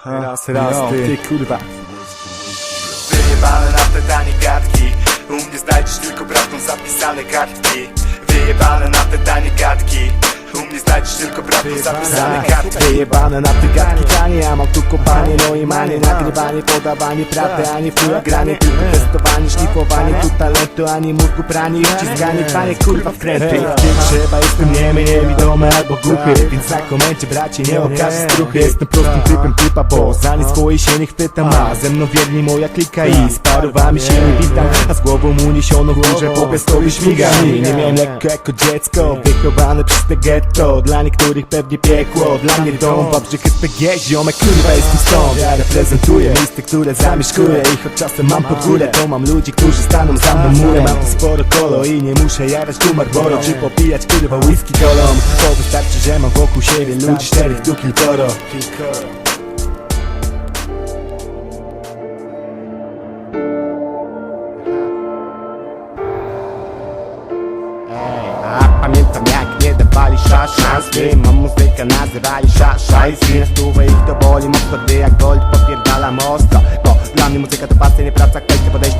Raz, raz, ty, kurwa. Wyjebane na te tanie gadki. U mnie znajdziesz tylko prawdą zapisane kartki. Wyjebane na te tanie gadki. U mnie znajdziesz tylko prawdą zapisane kartki. Wyjebane na te gadki tanie Ja mam tu kopanie, no i manie. Nagrywanie, podawanie prawdy, a nie fuja granie. Tylko testowanie, szlifowanie Tu talentu, a nie mózgu pranie I wciskanie, panie kurwa wkręty trzeba, jestem niemy, niewidomy albo głuchy. Więc na komencie bracie, nie okaże struchy. Jestem prostym typem typa, bo za nie swoje się nie chwytam. A ze mną wierni moja klika i z parowami się nie witam A z głową uniesioną w górze po piastowie śmiga. Nie miałem lekko jako dziecko Wychowane przez te getto. Dla niektórych pewnie piekło Dla mnie dom, Wawrzyk SPG Ziomek kurwa jestem stąd. Ja reprezentuję miejsce, które zamieszkuję. Ich od czasem mam pod górę To mam ludzi, którzy staną za mną murem Mam tu sporo kolo i nie muszę jarać tu Marlboro Czy popijać kurwa whisky kolą? Bo wystarczy, że mam wokół siebie ludzi Czterech tu kilkoro pamiętam jak nie dawali szans szans Gdy mam muzykę nazywali szas szajs Na stówę ich to boli mocno Gdy jak gold podpierdalam ostro Bo dla mnie muzyka to pasja, nie praca Kwestia podejścia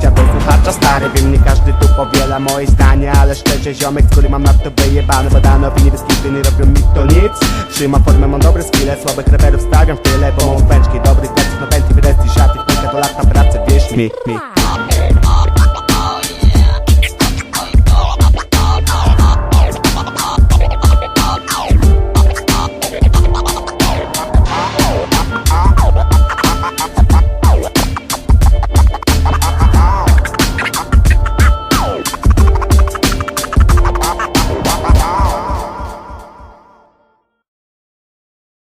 Stary wiem, nie każdy tu powiela moje zdanie Ale szczerze ziomek, który mam na to wyjebane Badane opinie bez kitu, nie robią mi to nic Trzymam formę, mam dobre skille Słabych raperów stawiam w tyle Bo mam pęczki dobrych tekstów na pętli Wreszcie szaty, kilka to lata pracy, wierz mi, mi.